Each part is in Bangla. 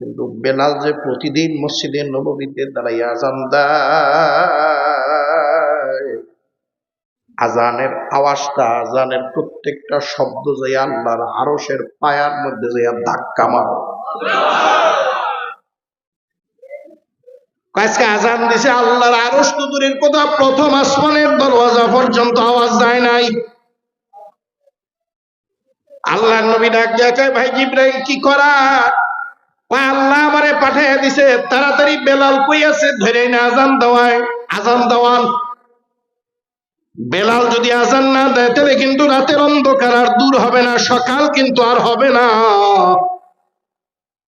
কিন্তু বেলাল যে প্রতিদিন মসজিদের নবমীতে দাঁড়াইয়া আজান আজানের আওয়াজটা, আজানের প্রত্যেকটা শব্দ যাই আল্লাহর আরসের পায়ার মধ্যে যাইয়া ধাক্কা মার। আজকে আজান দিছে আল্লাহর আরস দূরের কথা, প্রথম আসমানের দরওয়াজা পর্যন্ত আওয়াজ যায় নাই। আল্লাহর নবী ডাক ভাই জিব্রাইল, কি করা আল্লাহ আমারে পাঠাইয়া দিছে, তাড়াতাড়ি বেলাল কই আছে? ধরে না আজান দেওয়ায়। আজান দেওয়ান। বেলাল যদি আজান না দেয়, তাহলে কিন্তু রাতের অন্ধকার আর দূর হবে না, সকাল কিন্তু আর হবে না।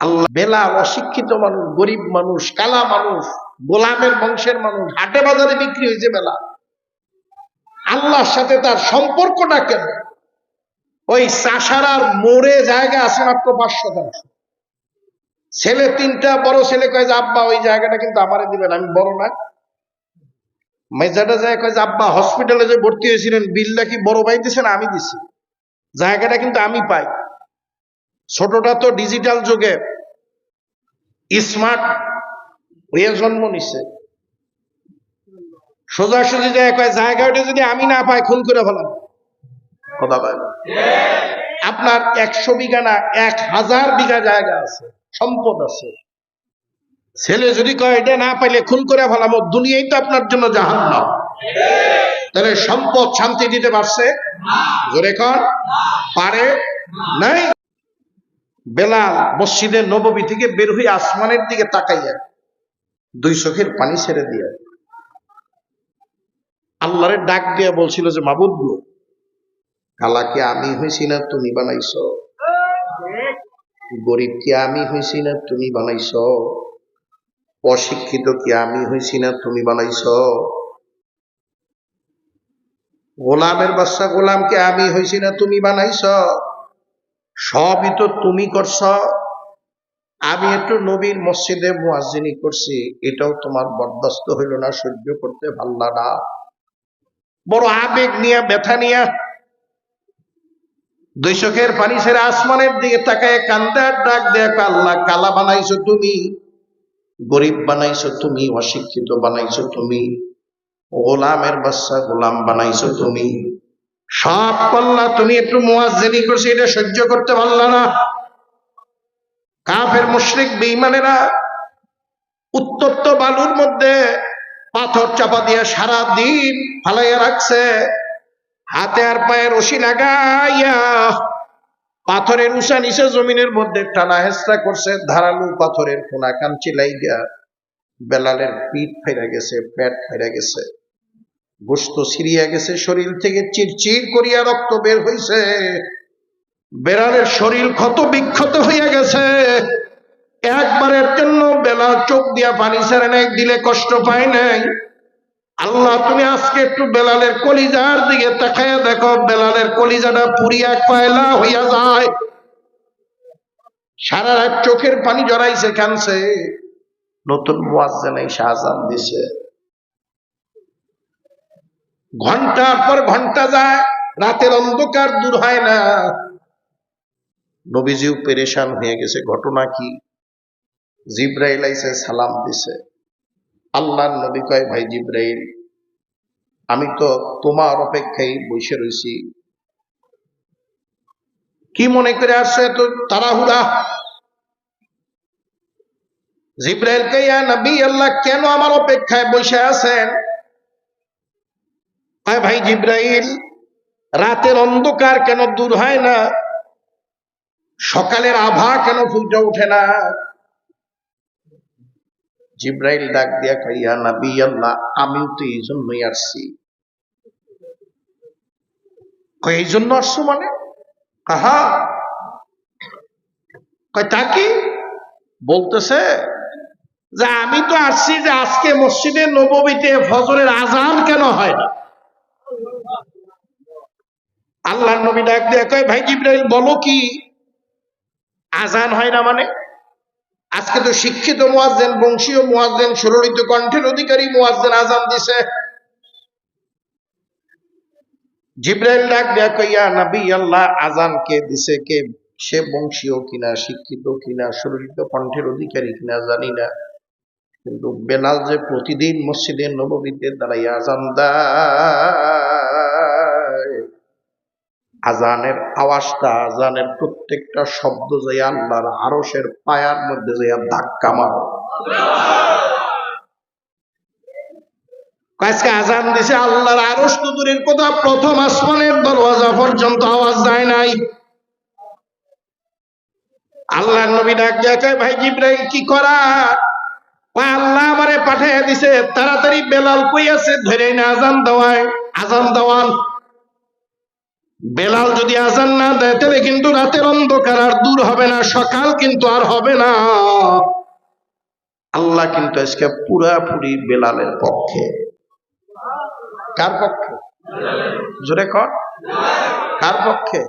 আল্লাহ বেলাল অশিক্ষিত মানুষ, গরিব মানুষ, কালা মানুষ, গোলামের বংশের মানুষ, হাটে বাজারে বিক্রি হয়েছে বেলা আল্লাহর সাথে তার সম্পর্কটা কেন ওই চাষারার মোড়ে জায়গা আছে মাত্র পাঁচ শতাংশ ছেলে তিনটা বড় ছেলে কয় যে আব্বা ওই জায়গাটা কিন্তু আমারে দিবেন আমি বড় না। মেজাটা যায় কয় যে আব্বা হসপিটালে যে ভর্তি হয়েছিলেন বিলটা কি বড় ভাই দিছেন আমি দিছি? জায়গাটা কিন্তু আমি পাই। ছোটটা তো ডিজিটাল যুগে স্মার্ট হয়ে জন্ম নিছে। সোজাসুজি যায় কয় জায়গাটা যদি আমি না পাই খুন করে ফেলাম। কথা বলে আপনার একশো বিঘা না এক হাজার বিঘা জায়গা আছে। সম্পদ আছে। ছেলে যদি কয়, এটা না পাইলে খুন করে ফেলাম দুনিয়াই তো আপনার জন্য জাহান্নাম। তাহলে সম্পদ শান্তি দিতে পারছে? পারে? নাই? বেলাল মসজিদের নবমী থেকে বের হয়ে আসমানের দিকে তাকাইয়া দুই চোখের পানি ছেড়ে দিয়ে আল্লাহরে ডাক দিয়ে বলছিল যে, মাবুদ কালাকে আমি হয়েছি না, তুমি বানাইছ? গরিব কি আমি হয়েছি না, তুমি বানাইছ। অশিক্ষিত কি আমি হয়েছি না, তুমি বানাইছ। গোলামের বাচ্চা গোলামকে আমি হয়েছি না, তুমি বানাইছ। সবই তো তুমি করছ। আমি একটু নবীর মসজিদে মুয়াজ্জিনি করছি, এটাও তোমার বরদাস্ত হইল না, সহ্য করতে ভাল্লা না। বড় আবেগ নিয়ে, ব্যথা নিয়ে দুই চোখের পানি ছেড়ে আসমানের দিকে তাকায় কান্দার ডাক দেখ আল্লাহ, কালা বানাইছো তুমি? গরিব বানাইছো তুমি? অশিক্ষিত বানাইছো তুমি? গোলামের বাচ্চা গোলাম বানাইছো তুমি? সব পাল্লা তুমি একটু মুয়াজ্জিনি করছ, এটা সহ্য করতে পারলা না। কাফের মুশরিক বেঈমানেরা উত্তপ্ত বালুর মধ্যে পাথর চাপা দিয়ে সারা দিন ফালাইয়া রাখছে। হাতে আর পায়ে রশি লাগাইয়া পাথরের উষা নিচে জমিনের মধ্যে টানা হেসরা করছে, ধারালু পাথরের কোনা কান চিলাইয়া বেলালের পিঠ ফেরা গেছে, পেট ফেরা গেছে, গোস্ত ছিড়িয়া গেছে, শরীর থেকে চিরচির করিয়া রক্ত বের হইছে। বেড়ালের শরীর ক্ষত বিক্ষত হইয়া গেছে। একবারের জন্য বেলা চোখ দিয়া পানি ছেড়ে নাই, দিলে কষ্ট পায় নাই। আল্লাহ, তুমি আজকে একটু বেলালের কলিজার দিকে তাকাইয়া দেখো। বেলালের কলিজাটা পুরিয়া কয়লা হইয়া যায়। সারা রাত চোখের পানি জড়াইছে, কানছে। নতুন মুয়াজ্জিন এই শাহজান দিছে। ঘণ্টার পর ঘণ্টা যায়, রাতের অন্ধকার দূর হয় না। নবীজিও পেরেশান হয়ে গেছে। ঘটনা কি? জিব্রাইল আইসে সালাম দিছে। আল্লাহর নবী কয়, ভাই জিব্রাইল, আমি তো তোমার অপেক্ষায় বসে রয়েছি। কি মনে করে আসছে এত তাড়াহুড়া? জিব্রাইল কে নবী, আল্লাহ কেন আমার অপেক্ষায় বসে আছেন? ভাই জিব্রাইল, রাতের অন্ধকার কেন দূর হয় না? সকালের আভা কেন ফুটে ওঠে না? জিব্রাইল ডাক দিয়া খাইয়া, নবী আল্লাহ, আমিও তো এই জন্যই আসছি। এই জন্য আসছো মানে? কয়, তা কি? বলতেছে যে, আমি তো আসছি যে আজকে মসজিদে নববীতে ফজরের আজান কেন হয় না? আল্লাহ নবী ডাক দিয়ে কয়, ভাই জিব্রাইল, বলো কি? আজান হয় না মানে? আজকে তো শিক্ষিত মুয়াজ্জেন, বংশীয় মুয়াজ্জেন সুরলিত কণ্ঠের অধিকারী মুয়াজ্জেন আজান দিছে। জিব্রাইল ডাক কইয়া আল্লাহ, আজান কে দিছে? কে? সে বংশীয় কিনা, শিক্ষিত কিনা সুরক্ষিত কণ্ঠের অধিকারী কিনা জানি না। কিন্তু বেলাল যে প্রতিদিন মসজিদে নবমীতে দাঁড়াইয়া আজান দেয় আজানের আওয়াজটা, আজানের প্রত্যেকটা শব্দ যাইয়া আল্লাহর আরসের পায়ার মধ্যে যাইয়া ধাক্কা মার। আজান দিছে আল্লাহর আরস তো দূরের কথা, প্রথম আসমানের দরওয়াজা পর্যন্ত আওয়াজ যায় নাই। আল্লাহ নবী ডাক দিয়া কয়, ভাই জিব্রাইল, কি করা? আল্লাহ আমারে পাঠাইয়া দিছে, তাড়াতাড়ি বেলাল কই আছে ধরে না আজান দেওয়ায়, আজান দেওয়ান। বেলাল যদি আজান না দেয় তাহলে কিন্তু রাতের অন্ধকার আর দূর হবে না, সকাল কিন্তু আর হবে না। আল্লাহ কিন্তু আজকে পুরাপুরি বেলালের পক্ষে। কার পক্ষে? জোরে কর। কার পক্ষে?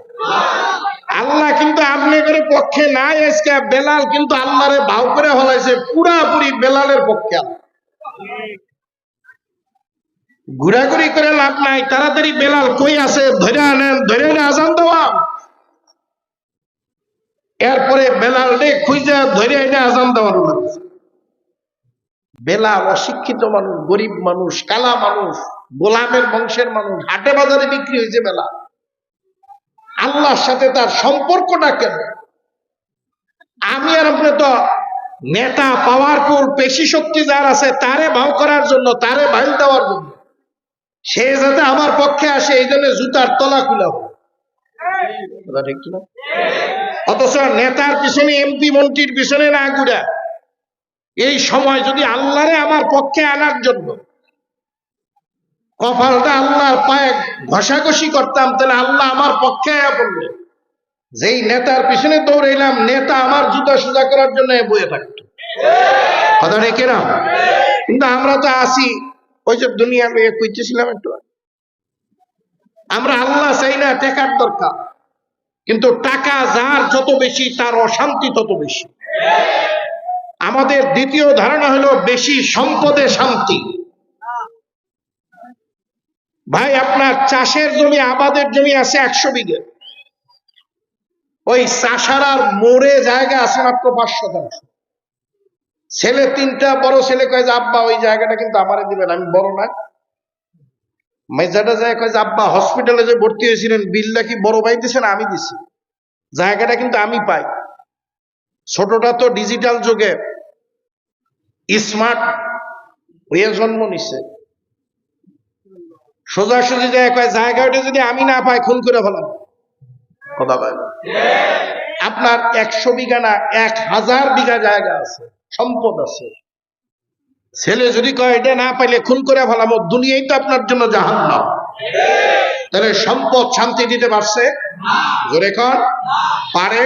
আল্লাহ কিন্তু আপনি করে পক্ষে নাই আজকে, বেলাল কিন্তু আল্লাহরে ভাও করে হলাইছে, পুরাপুরি বেলালের পক্ষে আল্লাহ। ঘুরাঘুরি করে লাভ নাই, তাড়াতাড়ি বেলাল কই আছে? ধরে আনেন, ধরে এনে আজান দেওয়া। এরপরে বেলাল রে খুঁজে ধরে এনে আজান দেওয়ার বেলাল অশিক্ষিত মানুষ, গরিব মানুষ, কালা মানুষ, গোলামের বংশের মানুষ, হাটে বাজারে বিক্রি হয়েছে বেলা আল্লাহর সাথে তার সম্পর্কটা কেন আমি আর আপনি তো নেতা পাওয়ারফুল পেশি শক্তি যার আছে, তারে ভাও করার জন্য, তারে ভাই দেওয়ার জন্য। সে যাতে আমার পক্ষে আসে, এই জন্য জুতার তলা খুলা? অথচ নেতার পিছনে, এমপি মন্ত্রীর পিছনে না ঘুরা। এই সময় যদি আল্লাহরে আমার পক্ষে আনার জন্য কপালটা আল্লাহর পায়ে ঘষাঘষি করতাম, তাহলে আল্লাহ আমার পক্ষে পড়ল যেই নেতার পিছনে দৌড়াইলাম, নেতা আমার জুতা সোজা করার জন্য বয়ে থাকতো। কথা রেখে না কিন্তু আমরা তো আসি ওই যে দুনিয়া লইয়া কইতেছিলাম একটু। আমরা আল্লাহ চাই না টেকার দরকার, কিন্তু টাকা যার যত বেশি, তার অশান্তি তত বেশি। আমাদের দ্বিতীয় ধারণা হলো বেশি সম্পদে শান্তি। ভাই, আপনার চাষের জমি, আবাদের জমি আছে একশো বিঘে। ওই চাষারার মোড়ে জায়গা আছে মাত্র পাঁচ শতাংশ ছেলে তিনটা বড় ছেলে কয় যে আব্বা ওই জায়গাটা কিন্তু আমারে দিবেন আমি বড় না। মেজাটা যায় কয় যে আব্বা হসপিটালে যে ভর্তি হয়েছিলেন বিলটা কি বড় ভাই দিছেন আমি দিছি? জায়গাটা কিন্তু আমি পাই। ছোটটা তো ডিজিটাল যুগে। স্মার্ট হয়ে জন্ম নিছে। সোজাসুজি যায় কয় জায়গাটা যদি আমি না পাই খুন করে ফেলাম। কথা আপনার একশো বিঘা না এক হাজার বিঘা জায়গা আছে। সম্পদ আছে। ছেলে যদি কয়, এটা না পাইলে খুন করে ফেলাম, দুনিয়াই তো আপনার জন্য জাহান না তাহলে সম্পদ শান্তি দিতে পারছে? জোরে কর পারে?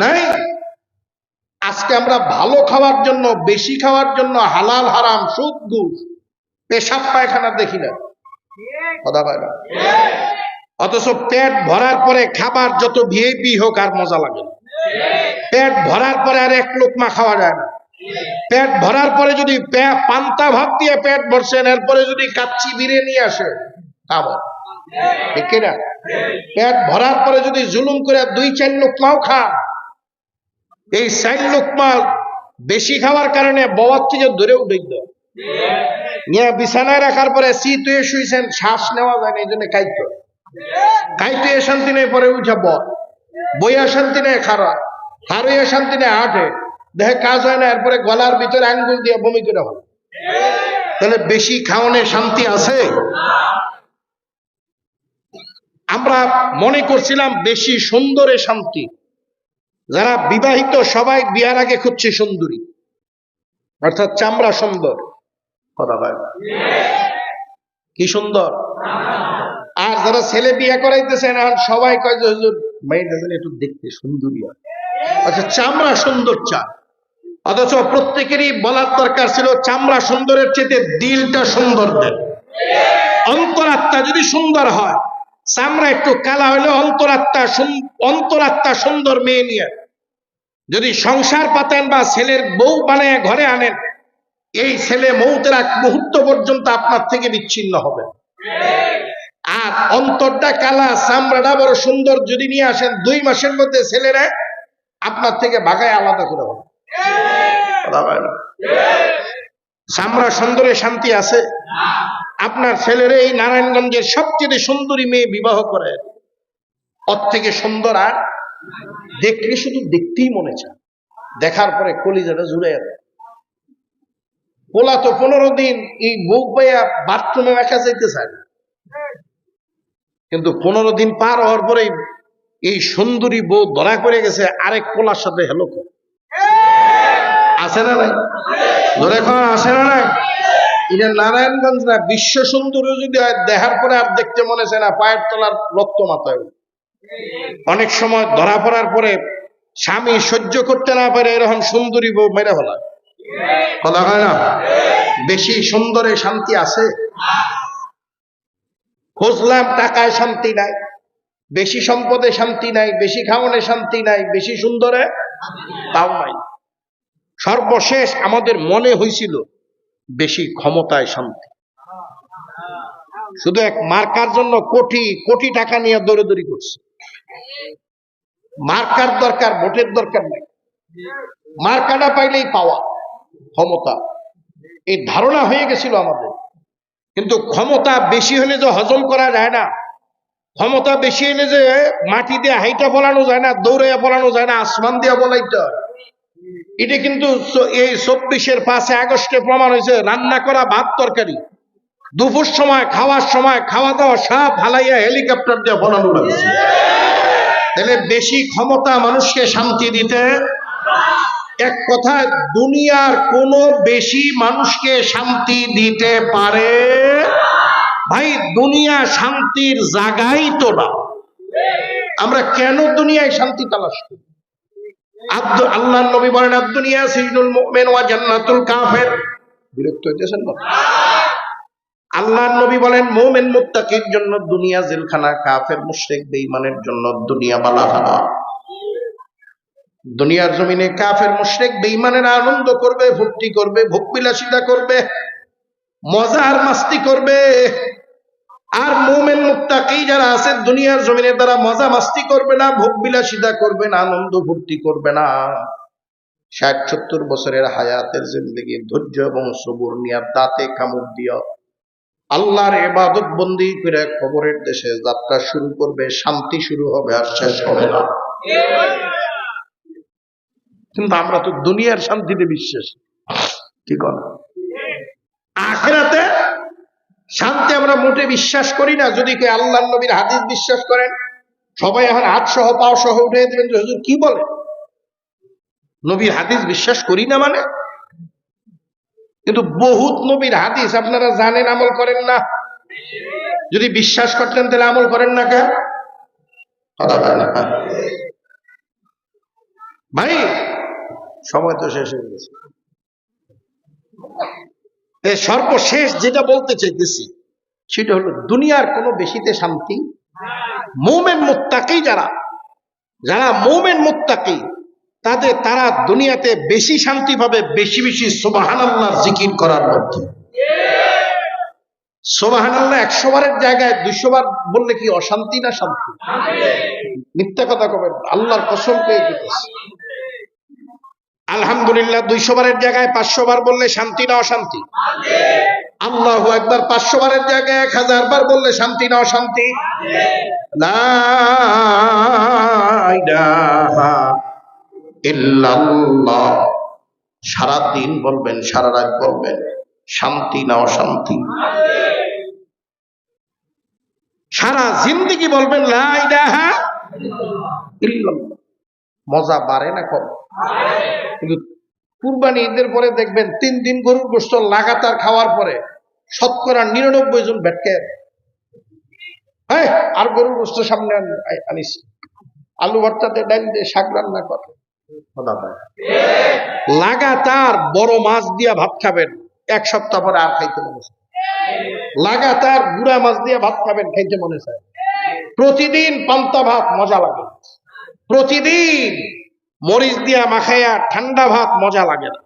নাই। আজকে আমরা ভালো খাওয়ার জন্য, বেশি খাওয়ার জন্য হালাল, হারাম, সুদ, ঘুষ, পেশাব, পায়খানা দেখি না। কথা পায় না। অথচ পেট ভরার পরে খাবার যত ভিআইপি হোক আর মজা লাগে পেট ভরার পরে আর এক লোকমা খাওয়া যায় না। পেট ভরার পরে যদি পান্তা ভাত দিয়ে পেট ভরছেন, এরপরে যদি কাচ্চি নিয়ে আসে খাবার ঠিক না পেট ভরার পরে যদি জুলুম করে দুই চার লোকমাও খান, এই চার লোকমা বেশি খাওয়ার কারণে বওয়ার থেকে ধরে উঠে নিয়ে বিছানায় রাখার পরে শীত হয়ে শুয়েছেন শ্বাস নেওয়া যায় না, এই জন্য কাইত। কাইতে শান্তি নেই, পরে উঠে বল বইয়া শান্তি নেই খারা হারইয়া শান্তি নেই হাটে দেখে কাজ হয় না, এরপরে গলার ভিতরে আঙ্গুল দিয়ে বমি করে হল। তাহলে বেশি খাওয়ানে শান্তি আছে? আমরা মনে করছিলাম বেশি সুন্দরে শান্তি। যারা বিবাহিত সবাই বিয়ার আগে খুঁজছে সুন্দরী। অর্থাৎ চামড়া সুন্দর। কথা না। কি সুন্দর? আর যারা ছেলে বিয়ে করাইতেছেন এখন সবাই কয় হুজুর মেয়েটা একটু দেখতে সুন্দরী আচ্ছা চামড়া সুন্দর চা অথচ প্রত্যেকেরই বলার দরকার ছিল চামড়া সুন্দরের চেয়ে দিলটা সুন্দর দেন অন্তরাত্মা যদি সুন্দর হয়, চামড়া একটু কালা হলে অন্তরাত্মা অন্তরাত্মা সুন্দর মেয়ে নিয়ে। যদি সংসার পাতেন বা ছেলের বউ বানায় ঘরে আনেন, এই ছেলে মৌতের এক মুহূর্ত পর্যন্ত আপনার থেকে বিচ্ছিন্ন হবে। আর অন্তরটা কালা, চামড়াটা বড় সুন্দর যদি নিয়ে আসেন, দুই মাসের মধ্যে ছেলেরা আপনার থেকে ভাগায় আলাদা করে হবে। চামড়া সুন্দরে শান্তি আছে। আপনার ছেলেরা এই নারায়ণগঞ্জের সবচেয়ে সুন্দরী মেয়ে বিবাহ করে। ওর থেকে সুন্দর আর দেখলে শুধু দেখতেই মনে চায়। দেখার পরে কলিজাটা জুড়ে পোলা তো পনেরো দিন এই বুক পাইয়া বাথরুমে রাখা যাইতে চায়। কিন্তু পনেরো দিন পার হওয়ার পরে এই সুন্দরী বউ ধরা করে গেছে আরেক পোলার সাথে হেলো করে। আছে না নাই? ধরে কন আছে না নাই? এটা নারায়ণগঞ্জ না, বিশ্ব সুন্দরী যদি হয়, দেখার পরে আর দেখতে মনে চায় না, পায়ের তলার রক্ত মাথায়। অনেক সময় ধরা পড়ার পরে স্বামী সহ্য করতে না পারে, এরকম সুন্দরী বউ মেরে ফেলা কথা হয় না? বেশি সুন্দরে শান্তি আছে? খুঁজলাম, টাকায় শান্তি নাই। বেশি সম্পদে শান্তি নাই, বেশি খাওয়ানে শান্তি নাই, বেশি সুন্দরে তাও নাই। সর্বশেষ আমাদের মনে হয়েছিল বেশি ক্ষমতায় শান্তি। শুধু এক মার্কার জন্য কোটি কোটি টাকা নিয়ে দৌড়াদৌড়ি করছে। মার্কার দরকার, ভোটের দরকার নাই। মার্কাটা পাইলেই পাওয়া ক্ষমতা। এই ধারণা হয়ে গেছিল আমাদের। কিন্তু ক্ষমতা বেশি হলে যে হজম করা যায় না, ক্ষমতা বেশি হলে যে মাটি দিয়ে হাইটা বলানো যায় না, দৌড়াইয়া বলানো যায় না, আসমান দিয়ে বলাইতে হয়। এটা কিন্তু এই চব্বিশের পাঁচে আগস্টে প্রমাণ হয়েছে, রান্না করা ভাত তরকারি। দুপুর সময়, খাওয়ার সময়, খাওয়া দাওয়া সব হালাইয়া হেলিকপ্টার দিয়ে বলানো লাগছে। তাহলে বেশি ক্ষমতা মানুষকে শান্তি দিতে এক কথায় দুনিয়ার কোন বেশি মানুষকে শান্তি দিতে পারে? ভাই, দুনিয়া শান্তির জায়গাই তো না। আমরা কেন দুনিয়ায় শান্তি তালাশ করি? আল্লাহ নবী বলেন দুনিয়া সিজনুল ওয়া জান্নাতুল কাফের। বিরক্ত হইতেছেন না? আল্লাহ নবী বলেন মুত্তাকির জন্য দুনিয়া জেলখানা, কাফের মুশরিক বেঈমানের জন্য দুনিয়া বালাখানা। দুনিয়ার জমিনে কাফের মুশরিক বেঈমানের আনন্দ করবে, ফুর্তি করবে, ভোগ বিলাসিতা করবে মজা আর মাস্তি করবে। আর মোমেন মুত্তাকি যারা আছে, দুনিয়ার জমিনে তারা মজা মাস্তি করবে না, ভোগ বিলাসিতা করবে না, আনন্দ ফুর্তি করবে না। ষাট, সত্তর বছরের হায়াতের জিন্দগি, ধৈর্য এবং সবুর নিয়ে দাঁতে কামড় দিও। আল্লাহর এবাদত বন্দি করে খবরের দেশে যাত্রা শুরু করবে, শান্তি শুরু হবে আর শেষ হবে না। কিন্তু আমরা তো দুনিয়ার শান্তিতে বিশ্বাস। কি কর? আখেরাতে শান্তি আমরা মোটে বিশ্বাস করি না, যদি কেউ আল্লাহ নবীর হাদিস বিশ্বাস করেন। সবাই এখন হাত সহ পাও সহ উঠে দেবেন যে হুজুর কি বলে? নবীর হাদিস বিশ্বাস করি না মানে? কিন্তু বহুত নবীর হাদিস আপনারা জানেন আমল করেন না। যদি বিশ্বাস করতেন তাহলে আমল করেন না কে। ভাই, সময় তো শেষ হয়ে গেছে। সর্বশেষ যেটা বলতে চাইতেছি সেটা হলো দুনিয়ার কোনো বেশিতে শান্তি মোমেন মুত্তাকি যারা যারা মোমেন মুত্তাকি তাদের তারা দুনিয়াতে বেশি শান্তি পাবে বেশি বেশি সোবাহান আল্লাহর জিকির করার মধ্যে। সোবাহান আল্লাহ একশো বারের জায়গায় দুইশো বার বললে কি অশান্তি না শান্তি? মিথ্যা কথা কবেন আল্লাহর কসম পেয়ে দিতেছে আলহামদুলিল্লাহ, দুইশো বারের জায়গায়, পাঁচশো বার বললে শান্তি না অশান্তি? আল্লাহ একবার পাঁচশো বারের জায়গায় এক হাজার বার বললে শান্তি না অশান্তি? সারা দিন বলবেন সারা রাত বলবেন, শান্তি না অশান্তি? সারা জিন্দিগি বলবেন, লা ইলাহা ইল্লাল্লাহ। মজা বাড়ে না কম? কিন্তু কুরবানি ঈদের পরে দেখবেন তিন দিন গরুর গোস্ত লাগাতার খাওয়ার পরে শতকরা নিরানব্বই জন ভেটকে হ্যাঁ আর গরুর গোস্ত সামনে আন- আনিস। আলু ভর্তাতে ডাল দিয়ে শাক রান্না করে। লাগাতার বড় মাছ দিয়া ভাত খাবেন, এক সপ্তাহ পরে আর খাইতে মনে চায় লাগাতার গুড়া মাছ দিয়া ভাত খাবেন, খাইতে মনে চায় প্রতিদিন পান্তা ভাত, মজা লাগে। প্রতিদিন মরিচ দিয়া মাখাইয়া ঠান্ডা ভাত মজা লাগে না।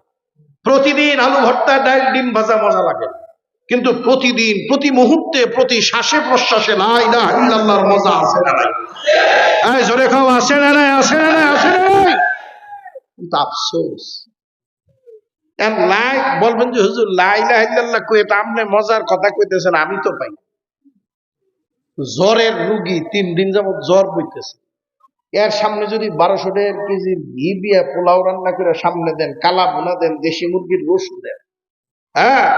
প্রতিদিন আলু ভর্তা ডাল ডিম ভাজা মজা লাগে না। কিন্তু প্রতিদিন, প্রতি মুহূর্তে, প্রতি শ্বাসে প্রশ্বাসে না ইলাহা ইল্লাল্লাহর মজা আছে না নাই এই জোরে খাও আসে না নাই, আসে না নাই, আসে না নাই। কিন্তু আফসোস। লাই বলবেন যে, হুজুর লাইলা ইল্লাল্লাহ কই এটা আপনি মজার কথা কইতেছেন, আমি তো পাই জ্বরের রুগী তিন দিন যাবত জ্বর বইতেছে। এর সামনে যদি বারোশো দেড় কেজি ঘি দিয়ে পোলাও রান্না করে সামনে দেন, কালা বোনা দেন, দেশি মুরগির রোস দেন হ্যাঁ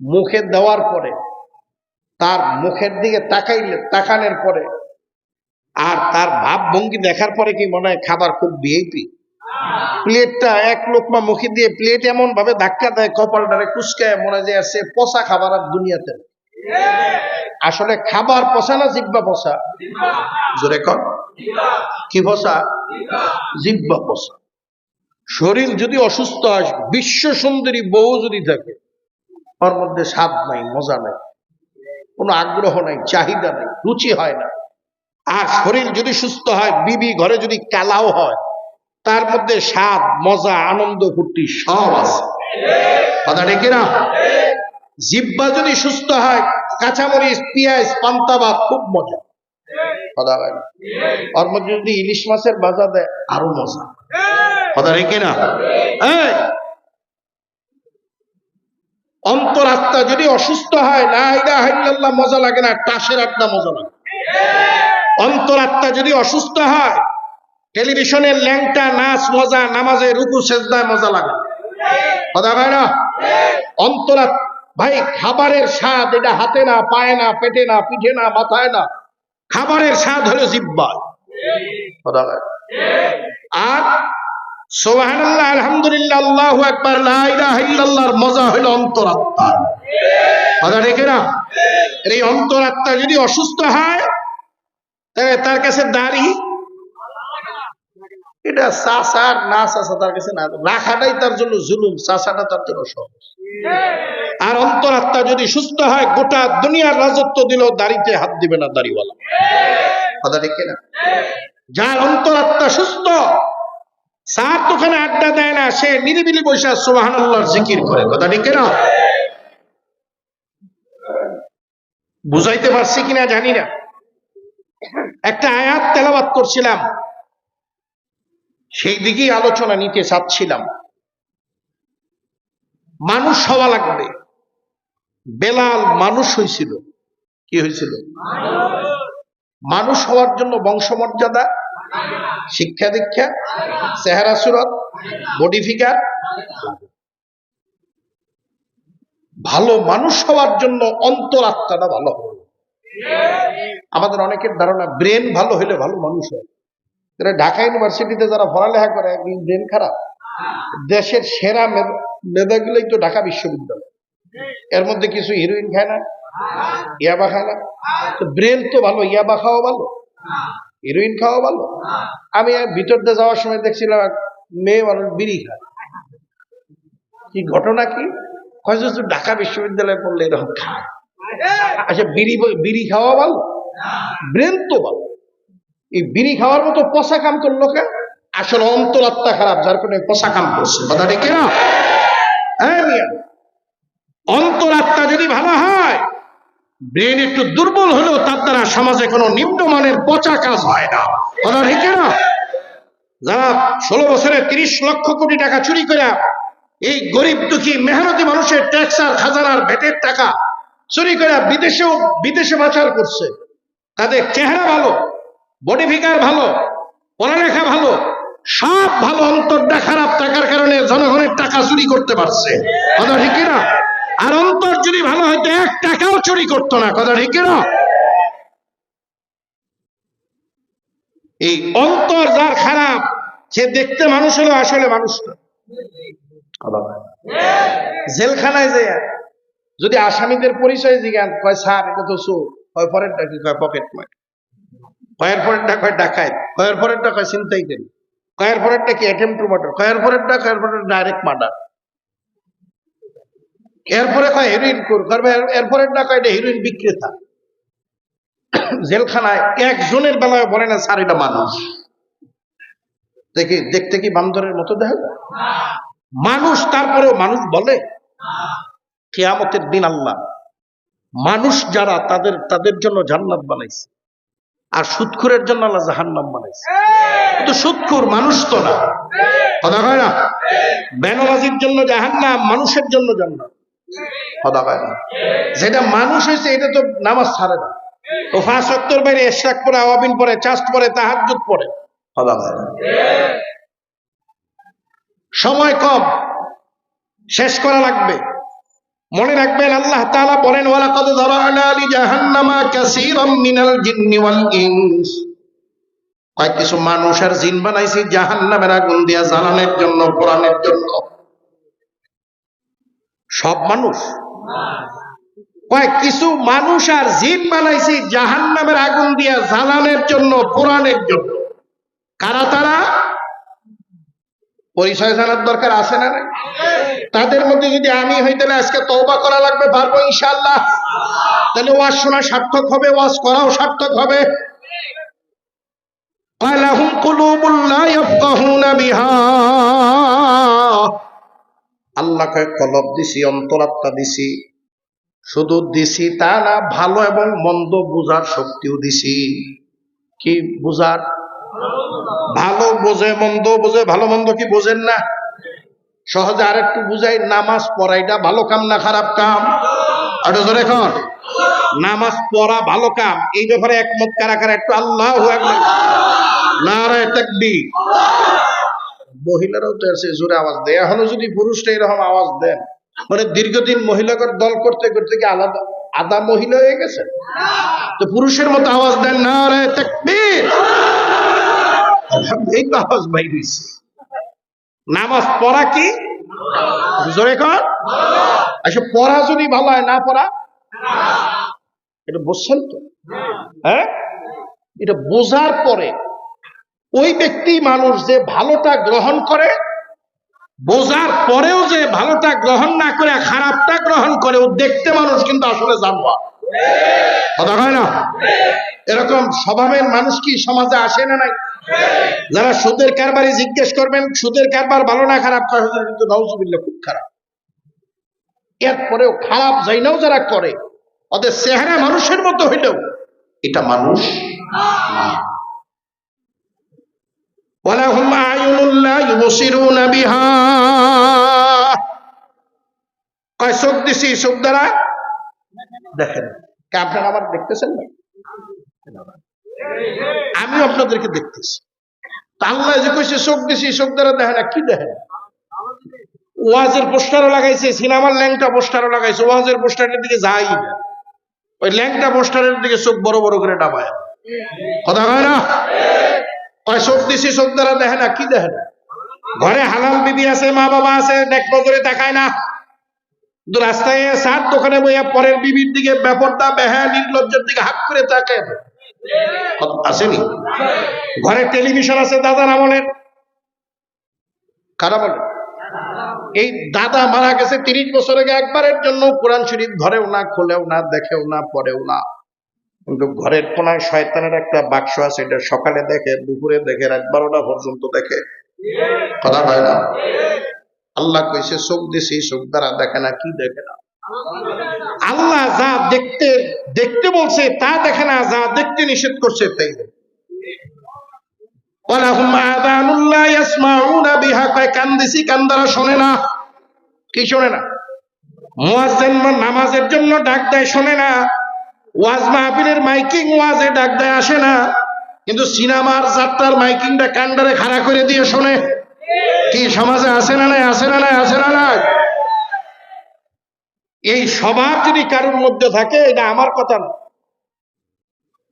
মুখে দেওয়ার পরে, তার মুখের দিকে তাকাইলে, তাকানোর পরে, আর তার ভাব ভঙ্গি দেখার পরে কি মনে হয় খাবার খুব ভিআইপি প্লেটটা এক লোকমা মুখে দিয়ে প্লেট এমন ভাবে ধাক্কা দেয়, কপালটারে কুচকায় মনে যায় সে পচা খাবার আর দুনিয়াতে। আসলে খাবার পচা না জিব্বা পচা? জোরে কর কি পচা? জিব্বা পচা। শরীর যদি অসুস্থ হয়, বিশ্ব সুন্দরী বউ যদি থাকে ওর মধ্যে স্বাদ নাই, মজা নাই, কোনো আগ্রহ নাই, চাহিদা নাই, রুচি হয় না। আর শরীর যদি সুস্থ হয়, বিবি ঘরে যদি কালাও হয়, তার মধ্যে স্বাদ, মজা, আনন্দ, ফুর্তি সব আছে। কথা না জিব্বা যদি সুস্থ হয় কাঁচামরিচ পেঁয়াজ পান্তা ভাত খুব মজা। কথা হয় ওর মধ্যে যদি ইলিশ মাছের ভাজা দেয় আরও মজা। কথা রেখে না অন্তরাত্মা যদি অসুস্থ হয় না ইলাহা ইল্লাল্লাহ মজা লাগে না টাসের আড্ডা মজা লাগে। অন্তরাত্মা যদি অসুস্থ হয় টেলিভিশনের ল্যাংটা নাচ মজা নামাজে রুকু সেজদায় মজা লাগে। কথা ভাই না? অন্তরাত ভাই, খাবারের স্বাদ এটা হাতে না, পায়ে না, পেটে না, পিঠে না, মাথায় না। খাবারের স্বাদ হলো জিব্বায় আর সোহানাল্লাহ আলহামদুলিল্লাহ, আল্লাহু একবার লা ইলাহা মজা হলো অন্তরাত্মা। কথা রেখে না এই অন্তরাত্মা যদি অসুস্থ হয়, তাহলে তার কাছে দাড়ি এটা চাষার না চাষা তার কাছে না। রাখাটাই তার জন্য জুলুম চাষাটা তার জন্য সহজ। আর অন্তরাত্মা যদি সুস্থ হয়, গোটা দুনিয়ার রাজত্ব দিলেও দাড়িতে হাত দিবে না দাড়িওয়ালা। কথা ঠিক না যার অন্তরাত্মা সুস্থ, সার দোকানে আড্ডা দেয় না, সে নিরিবিলি বৈশা সুবাহান জিকির করে। কথা ঠিক না বুঝাইতে পারছি কিনা জানি না। একটা আয়াত তেলাবাত করছিলাম। সেই দিকেই আলোচনা নিতে চাচ্ছিলাম। মানুষ হওয়া লাগবে। বেলাল মানুষ হয়েছিল কি হয়েছিল মানুষ হওয়ার জন্য বংশমর্যাদা, শিক্ষা দীক্ষা, চেহারা সুরত, বডি ভালো মানুষ হওয়ার জন্য অন্তর অন্তরাত্মাটা ভালো হবে। আমাদের অনেকের ধারণা, ব্রেন ভালো হলে ভালো মানুষ হয়। যারা ঢাকা ইউনিভার্সিটিতে যারা পড়ালেখা করে ব্রেন খারাপ। দেশের সেরা মেধা- মেধাগুলোই তো ঢাকা বিশ্ববিদ্যালয়। এর মধ্যে কিছু হিরোইন খায় না, ইয়াবা খায় না। তো ব্রেন তো ভালো, ইয়াবা খাওয়া ভালো, হিরোইন খাওয়া ভালো। আমি ভিতর দিয়ে যাওয়ার সময় দেখছিলাম মেয়ে মানুষ বিড়ি খায়। কি ঘটনা কি? হয়তো ঢাকা বিশ্ববিদ্যালয়ে পড়লে এরকম খায়। আচ্ছা বিড়ি বিড়ি খাওয়া ভালো? ব্রেন তো ভালো। এই বিড়ি খাওয়ার মতো পচা কাম করল কে? আসলে অন্তরাত্মা খারাপ, যার কারণে পচা কাম করছে। কথা ঠিক না হ্যাঁ অন্তরাত্মা যদি ভালো হয়, ব্রেন একটু দুর্বল হলেও তার দ্বারা সমাজে কোনো নিম্নমানের পচা কাজ হয় না। কথা ঠিক না? যারা ষোলো বছরে তিরিশ লক্ষ কোটি টাকা চুরি করে এই গরিব দুঃখী মেহনতি মানুষের ট্যাক্স আর খাজানার ভেটের টাকা চুরি করে বিদেশেও, বিদেশে পাচার করছে। তাদের চেহারা ভালো। বডি ফিগার ভালো, পড়ালেখা ভালো, সব ভালো অন্তরটা খারাপ থাকার কারণে জনগণের টাকা চুরি করতে পারছে। কথা ঠিক না আর অন্তর যদি ভালো হয়তো এক টাকাও চুরি করতো না, কথা ঠিক না এই অন্তর যার খারাপ, সে দেখতে মানুষ হলো আসলে মানুষ জেলখানায় যে যদি আসামিদের পরিচয় জিজ্ঞান কয়, স্যার, এটা তো চোর। কয় পরেরটা কি? কয়, পকেট মার কয়ের পরেরটা কয় ডাকায় কয়ের পরেরটা কয় চিন্তাই দেন কয়ের পরেরটা কি অ্যাটেম্প টু মার্ডার কয়ের পরেরটা কয়ের পরের ডাইরেক্ট মার্ডার এরপরে কয় হিরোইন কোর করবে এরপরেরটা কয় এটা হিরোইন বিক্রেতা। জেলখানায় একজনের বেলায় বলে না স্যার এটা মানুষ। দেখি দেখতে কি বান্দরের মতো দেখা? মানুষ তারপরেও মানুষ বলে কেয়ামতের দিন আল্লাহ মানুষ যারা তাদের তাদের জন্য জান্নাত বানাইছে। আর সুৎখুরের জন্য আল্লাহ জাহান্নাম বানাইছে। কিন্তু সুৎখুর মানুষ তো না। কথা কয় না? বেনমাজির জন্য জাহান্নাম, মানুষের জন্য জান্নাত। যেটা মানুষ হয়েছে, এটা তো নামাজ ছাড়ে না। তো ফাঁস সত্তর বাইরে এশরাক পরে, আওয়াবিন পরে চাষ্ট পরে, তাহাজ্জুদ পরে। সময় কম, শেষ করা লাগবে। মনে রাখবেন, আল্লাহ তাআলা বলেন, ওয়ালাকাদ যারানা লি জাহান্নামা কাসীরাম মিনাল জিন্নি ওয়াল ইনস। কয়, কিছু মানুষ আর জিন বানাইছি জাহান্নামের আগুন দিয়া জ্বালানোর জন্য, পোড়ানোর জন্য। সব মানুষ? কয়, কিছু মানুষ আর জিন বানাইছি জাহান্নামের আগুন দিয়া জ্বালানোর জন্য, পোড়ানোর জন্য। কারা তারা? পরিচয় জানার দরকার আছে না? তাদের মধ্যে যদি আমি হই, তাহলে আজকে তওবা করা লাগবে, পারব ইনশাআল্লাহ। তাহলে ওয়াজ শোনা সার্থক হবে, ওয়াজ করাও সার্থক হবে। আল্লাহকে কলব দিছি, অন্তরাত্মা দিছি। শুধু দিছি তা না, ভালো এবং মন্দ বুঝার শক্তিও দিছি। কি বুঝার? ভালো বোঝে, মন্দ বোঝে, ভালো মন্দ কি বোঝেন না? সহজে আর একটু বুঝাই, নামাজ পড়াইটা ভালো কাম না খারাপ কাম? এখন নামাজ পড়া ভালো কাম, এই ব্যাপারে একমত কারা কারা? একটু আল্লাহ মহিলারাও তো আছে জোরে আওয়াজ দেয়। এখনও যদি পুরুষরা এরকম আওয়াজ দেন মানে দীর্ঘদিন মহিলাদের দল করতে করতে কি আলাদা আদা মহিলা হয়ে গেছে? তো পুরুষের মতো আওয়াজ দেন, নারায় তাকবীর। এই তো আওয়াজ বাইরেছে। নামাজ পড়া কি? জোরে কর। আচ্ছা পড়া যদি ভালো হয়, না পড়া? এটা বুঝছেন তো? হ্যাঁ? এটা বোঝার পরে ওই ব্যক্তি মানুষ যে ভালোটা গ্রহণ করে, বোঝার পরেও যে ভালোটা গ্রহণ না করে, খারাপটা গ্রহণ করে, ও দেখতে মানুষ কিন্তু আসলে জানবা কথা হয় না? এরকম স্বভাবের মানুষ কি সমাজে আসে না নাই? যারা সুদের কারবারে জিজ্ঞেস করবেন, সুদের কারবার ভালো না খারাপ কিন্তু নজুবিল্লা খুব খারাপ। এরপরেও খারাপ যাই নাও যারা করে, ওদের চেহারা মানুষের মতো হইলেও এটা মানুষ দেখেন। আপনারা আবার দেখতেছেন না? আমি আপনাদেরকে দেখতেছি। আল্লাহ যে কইছে চোখ দিছি চোখ দ্বারা দেখে না, কি দেখেন ওয়াজের পোস্টারও লাগাইছে, সিনেমার ল্যাংটা পোস্টারও লাগাইছে, ওয়াজের পোস্টারের দিকে যাই ওই ল্যাংটা পোস্টারের দিকে চোখ বড় বড় করে ডাবায় কথা কয় না? কয় চোখ দিছি চোখ দ্বারা দেখে না, কি দেখে ঘরে হালাল বিবি আছে, মা বাবা আছে, নেক নজরে তাকায় না। রাস্তায় সাত দোকানে বইয়া পরের বিবির দিকে ব্যাপারটা বেহা নির্লজ্জের দিকে হাত করে তাকে আসেনি? ঘরে টেলিভিশন আছে দাদার আমলের। কারা বলে এই দাদা মারা গেছে তিরিশ বছর আগে, একবারের জন্য কোরআন শরীফ ধরেও না, খোলেও না, দেখেও না, পড়েও না। কিন্তু ঘরের কোনায় শয়তানের একটা বাক্স আছে, এটা সকালে দেখে, দুপুরে দেখে, রাত বারোটা পর্যন্ত দেখে। কথা হয় না। আল্লাহ কইছে, চোখ দিছি, চোখ দ্বারা দেখে না, কি দেখে না? আল্লাহ যা দেখতে দেখতে বলছে, তা দেখে না, যা দেখতে নিষেধ করছে, তাই নামাজের জন্য ডাক দেয়, শোনে না। ওয়াজ মাহফিলের মাইকিং ওয়াজে ডাক দেয়, আসে না। কিন্তু সিনেমার যাত্রার মাইকিংটা কান্ডারে খাড়া করে দিয়ে শোনে। কি সমাজে আসে না নাই আসে না নাই আসে না নাই? এই স্বভাব যদি কারোর মধ্যে থাকে, এটা আমার কথা না।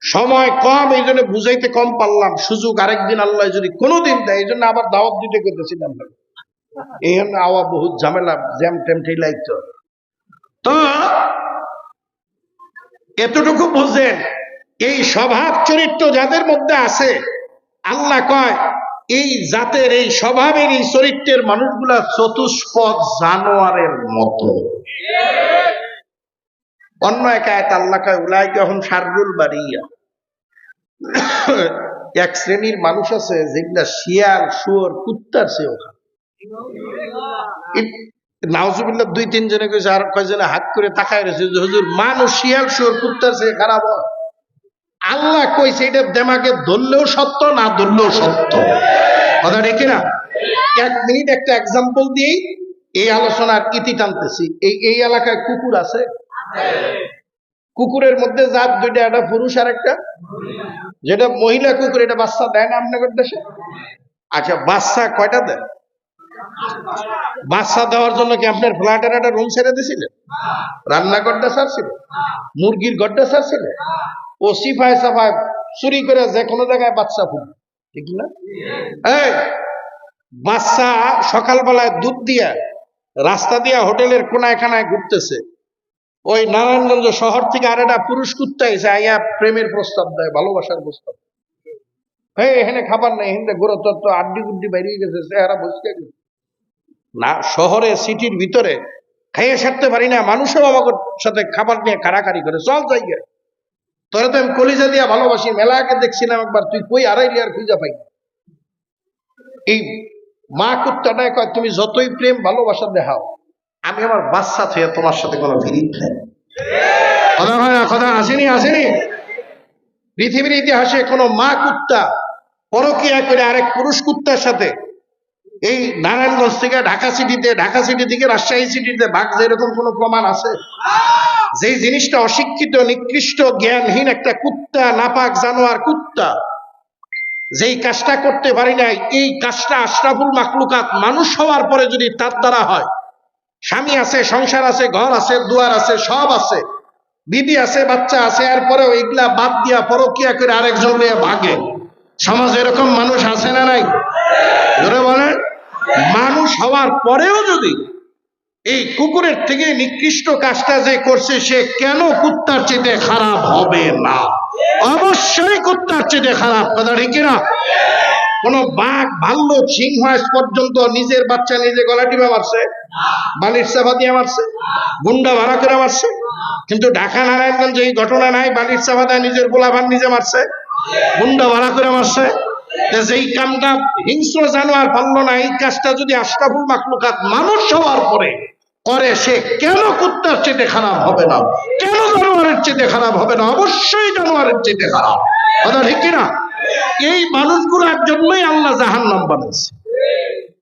সময় কম, এই জন্য বুঝাইতে কম পারলাম। সুযোগ আরেকদিন আল্লাহ যদি কোনোদিন দেয়, এই জন্য আবার দাওয়াত দিতে করতেছিলাম এই জন্য আওয়া বহুত ঝামেলা, জ্যাম ট্যাম ঠেলাইতো তো। এতটুকু বুঝেন এই স্বভাব চরিত্র যাদের মধ্যে আছে, আল্লাহ কয় এই জাতের, এই স্বভাবের, এই চরিত্রের মানুষগুলা চতুষ্পদ জানোয়ারের মতো। অন্য এক আয়াত আল্লাহ কয় উলাই যখন সাররুল বাড়িয়া এক শ্রেণির মানুষ আছে, যেগুলা শিয়াল, শুয়োর, কুত্তার সে খারাপ। এ- দুই তিন জনে কইছে, আর কয়জনে হাত করে তাকায় রয়েছে হুজুর মানুষ শিয়াল, শুয়োর, কুত্তার সে খারাপ হয়। আল্লাহ কইছে, এটা দেমাকে ধরলেও সত্য, না ধরলেও সত্য। কথা ঠিক না এক মিনিট একটা এক্সাম্পল দিয়েই এই আলোচনার ইতি টানতেছি। এই এই এলাকায় কুকুর আছে? কুকুরের মধ্যে জাত দুইটা, একটা পুরুষ আর একটা যেটা মহিলা কুকুর, এটা বাচ্চা দেয় না আপনাদের দেশে? আচ্ছা বাচ্চা কয়টা দেয়? বাচ্চা দেওয়ার জন্য কি আপনার ফ্ল্যাটের একটা রুম ছেড়ে দিয়েছিলেন রান্নাঘরটা সারছিল মুরগির ঘরটা সারছিল ও সিফায় সাফায় চুরি করে যে কোনো জায়গায় বাচ্চা ফুল ঠিক না? এই, বাচ্চা সকালবেলায় দুধ দিয়া, রাস্তা দিয়া হোটেলের কোনায় খানায় ঘুরতেছে। ওই নারায়ণগঞ্জ শহর থেকে আর একটা পুরুষ কুত্তা এসে আইয়া প্রেমের প্রস্তাব দেয়, ভালোবাসার প্রস্তাব। হ্যাঁ এখানে খাবার নেই, এখানে গোড়া আড্ডি গুড্ডি বেরিয়ে গেছে, চেহারা বসে গেছে না, শহরে, সিটির ভিতরে, খাইয়ে সারতে পারি না মানুষও আমাকে সাথে খাবার নিয়ে কারাকারি করে। চল জায়গায় তোরা তো আমি কলিজা দিয়া ভালোবাসি, মেলাকে দেখছিলাম একবার, তুই কই আড়াইলি আর খুঁজা পাই? এই মা কুত্তাটায় কয়, তুমি যতই প্রেম ভালোবাসা দেখাও, আমি আমার বাচ্চা থেকে তোমার সাথে কোনো নেই। কথা হয় না, কথা আসেনি আসেনি। পৃথিবীর ইতিহাসে কোনো মা কুত্তা পরকিয়া করে আরেক পুরুষ কুত্তার সাথে এই নারায়ণগঞ্জ থেকে ঢাকা সিটিতে, ঢাকা সিটি থেকে রাজশাহী সিটিতে ভাগ এরকম কোনো প্রমাণ আছে যে জিনিসটা অশিক্ষিত, নিকৃষ্ট, জ্ঞানহীন একটা কুত্তা, নাপাক জানোয়ার কুত্তা, যেই কাজটা করতে পারি নাই, এই কাজটা আশরাফুল মাকলুকাত মানুষ হওয়ার পরে যদি তার দ্বারা হয়, স্বামী আছে, সংসার আছে, ঘর আছে, দুয়ার আছে, সব আছে, বিবি আছে, বাচ্চা আছে, এরপরেও এগুলা বাদ দিয়া পরকিয়া করে আরেকজন ভাগে। সমাজে এরকম মানুষ আছে না নাই? ধরে বলেন, মানুষ হওয়ার পরেও যদি এই কুকুরের থেকে নিকৃষ্ট কাজটা যে করছে, সে কেন কুত্তার চেয়ে খারাপ হবে না? অবশ্যই কুত্তার চেয়ে খারাপ, কথা ঠিক না কোন বাঘ, ভাল্লুক, সিংহ আজ পর্যন্ত নিজের বাচ্চা নিজে গলা টিপে মারছে? বালির চাপা দিয়ে মারছে? গুন্ডা ভাড়া করে মারছে? কিন্তু ঢাকা নারায়ণগঞ্জে এই ঘটনা নাই, বালির চাপা দিয়ে, নিজের গোলাভান নিজে মারছে? গুন্ডা ভাড়া করে মারছে। যেই কামটা হিংস্র জানোয়ার পারল না, এই কাজটা যদি আশরাফুল মাকলুকাত মানুষ হওয়ার পরে করে, সে কেন কুত্তার চেতে খারাপ হবে না? কেন জানোয়ারের চেতে খারাপ হবে না? অবশ্যই জানোয়ারের চেতে খারাপ। কথা ঠিক কিনা? এই মানুষগুলোর জন্যই আল্লাহ জাহান নাম বানাইছে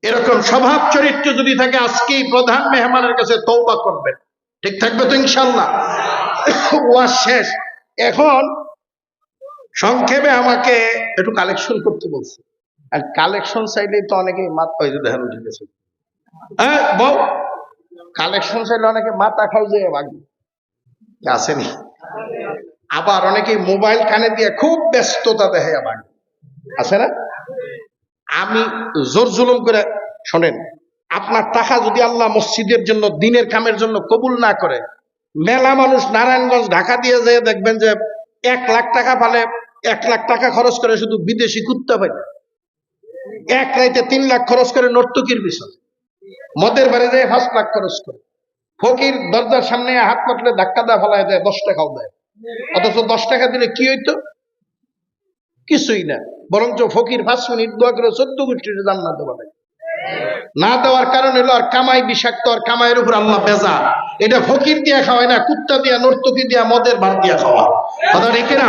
এরকম স্বভাব চরিত্র যদি থাকে, আজকেই প্রধান মেহমানের কাছে তৌবা করবেন। ঠিক থাকবে তো ইনশাল্লাহ ওয়া শেষ। এখন সংক্ষেপে আমাকে একটু কালেকশন করতে বলছে। আর কালেকশন চাইলেই তো অনেকেই মাথা হয়ে দেখেন হ্যাঁ বল। কালেকশন চাইলে অনেকে মাথা খাও যে বাকি আসেনি? আবার অনেকে মোবাইল কানে দিয়ে খুব ব্যস্ততা দেখে আবার। আছে না? আমি জোর জুলুম করে, শোনেন, আপনার টাকা যদি আল্লাহ মসজিদের জন্য, দিনের কামের জন্য কবুল না করে, মেলা মানুষ নারায়ণগঞ্জ, ঢাকা দিয়ে যেয়ে দেখবেন যে এক লাখ টাকা পালে এক লাখ টাকা খরচ করে শুধু বিদেশি কুত্তা পাই এক রাইতে তিন লাখ খরচ করে নর্তকীর বিষয়। মদের বাড়ি যায় পাঁচ লাখ খরচ করে। ফকির দরজার সামনে হাত পাতলে ধাক্কা দেওয়া ফেলায় দেয়, দশ টাকাও দেয়। অথচ দশ টাকা দিলে কি হইতো? কিছুই না। বরঞ্চ ফকির পাঁচ মিনিট দোয়া করে চোদ্দ গোষ্ঠীর না দেওয়া না দেওয়ার কারণ হলো আর কামাই বিষাক্ত, আর কামাইয়ের উপর আল্লাহ বেজা এটা ফকির দিয়া খাওয়ায় না, কুত্তা দিয়া, নর্তকি দিয়া, মদের ভাত দিয়া খাওয়া কথা ঠিক না